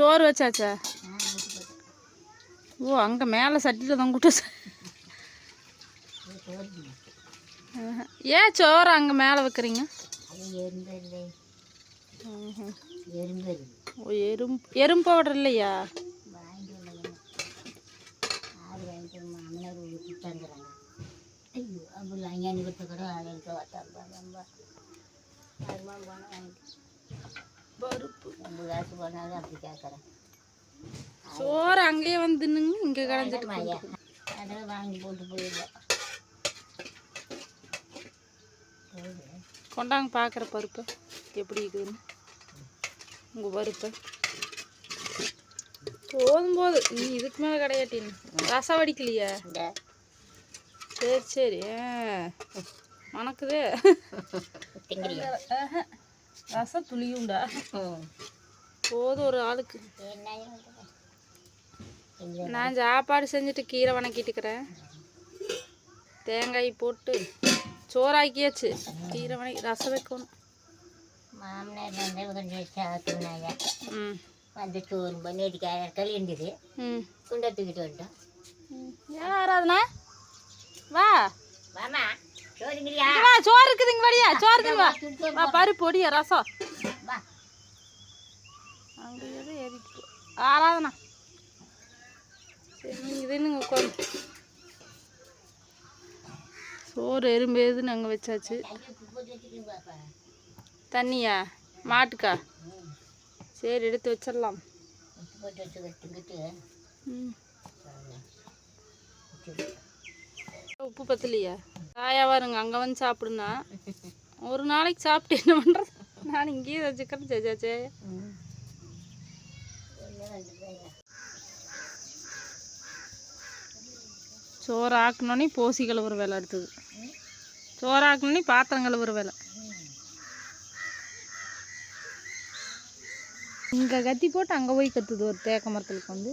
சோறு வச்சாச்சா? ஓ அங்கே மேலே சட்டியில் தான் கூட்ட ஏன் சோறு அங்கே மேலே வைக்கிறீங்க? ஓ எறும் எறும்பு பவுடர் இல்லையா? கூட பருப்பு. காசு போனாலும் அப்படி கேட்குறேன். சோறு அங்கேயே வந்து நின்று இங்கே கடைஞ்சிட்டு ஐயா. அதெல்லாம் வாங்கி போட்டு போயிடுவோம் கொண்டாங்க பார்க்குற பருப்பு எப்படி இருக்குதுன்னு. உங்கள் பருப்பு. போதும் போதும். நீ இதுக்கு மேலே கிடையாட்டின்னு. ரசம் வடிக்கலையா. சரி சரி. ஆ. மணக்குதே. ரசம் துளியுண்டா ம் போதும் ஒரு ஆளுக்கு. என்ன நான் சாப்பாடு செஞ்சுட்டு கீரை வணக்கிட்டுக்கிறேன். தேங்காய் போட்டு சோறாக்கியாச்சு. கீரை வணக்கி ரசம் வைக்கணும். மாமனார் வந்து கொஞ்சம் வந்து சோறு பண்ணி அடிக்க களி இருந்தது. ம். குண்டை தூக்கிட்டு வந்துட்டோம் ஆராதனா? வா. வாமா. வா சோறு இருக்குதுங்க வடியா சோறு தின்னு வா. பருப்பு பொடியா ரசம். அங்கே எதோ ஏறிட்டு. ஆராதனா. சரி நீங்கள் இதுன்னு உட்காந்து சோறு எறும்பு எதுன்னு அங்கே வச்சாச்சு. தண்ணியா? மாட்டுக்கா? சரி எடுத்து வச்சிடலாம். உப்பு பத்தலையா? தாயா வருங்க அங்கே வந்து சாப்பிடுனா. ஒரு நாளைக்கு சாப்பிட்டு என்ன பண்ணுறது நான் இங்கேயே வச்சுக்கிறேன் ஜெஜாச்சே சோறு ஆக்கணுன்னே போசி கழுவுற வேலை அடுத்தது. சோறு ஆக்கணுன்னே பாத்திரம் கழுவுற வேலை. இங்கே கத்தி போட்டு அங்கே போய் கத்துது ஒரு தேக்க மரத்துக்கு வந்து.